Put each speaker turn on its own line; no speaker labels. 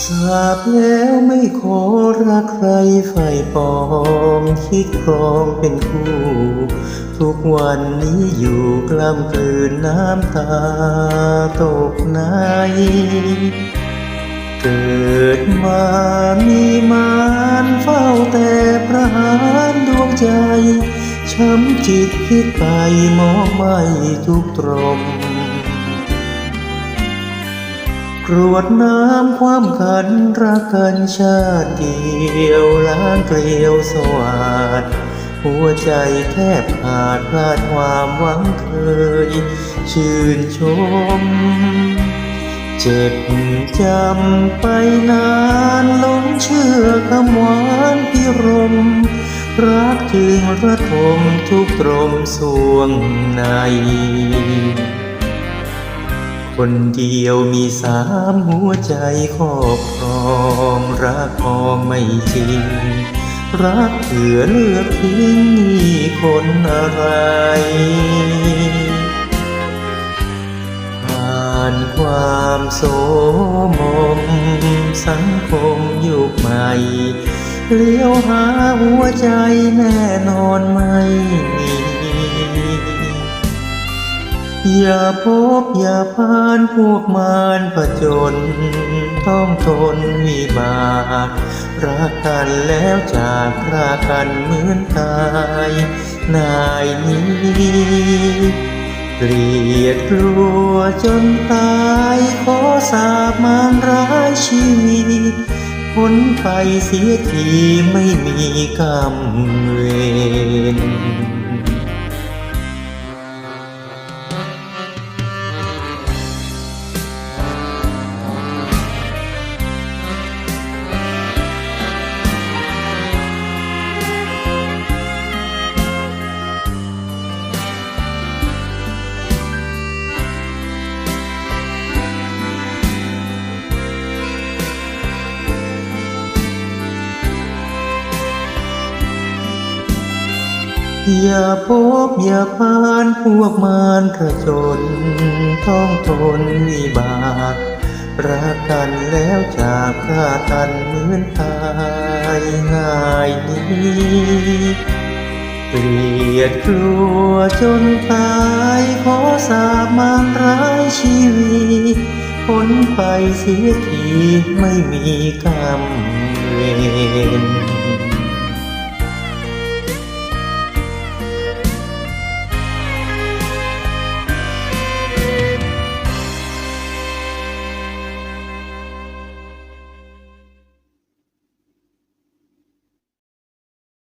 สาบแล้วไม่ขอรักใครไฟปองคิดครองเป็นคู่ ทุกวันนี้อยู่กล้ำกลืนน้ำตาตกในเกิดมามีมารเฝ้าแต่ประหารดวงใจ ช้ำจิตคิดไปมองไม่ทุกตรม รวดน้ำความขันรักกันชาติเดียวล้างเกลียวสวาดหัวใจแทบขาดพลาดความหวังเคย ชื่นชม เจ็บจำไปนานหลงเชื่อคำหวานพิรม รักจึงระทมทุกตรมสวงใน คนเดียวมีสามหัวใจครอบครองรักพอไม่จริง รักเผื่อเลือกทิ้งนี่คนอะไรผ่านความโสมม สังคมยุคใหม่เลี้ยวหาหัวใจแน่นอ อย่าพบอย่าพานพวกมารประจน ต้องทนวิบากรักกันแล้วจากรากันเหมือนตาย นายนี้เกลียดกลัวจนตายขอสาบมารร้ายชีวิตพ้นไปเสียทีไม่มีกรรมเวร อย่าพบอย่าพานพวกมารผจญต้องทนวิบากรักกันแล้วจากพรากันเหมือนตายง่ายนี้เกลียดกลัวจนตายขอสาบมารร้ายชีวิตพ้นไปเสียทีไม่มีกรรมเวร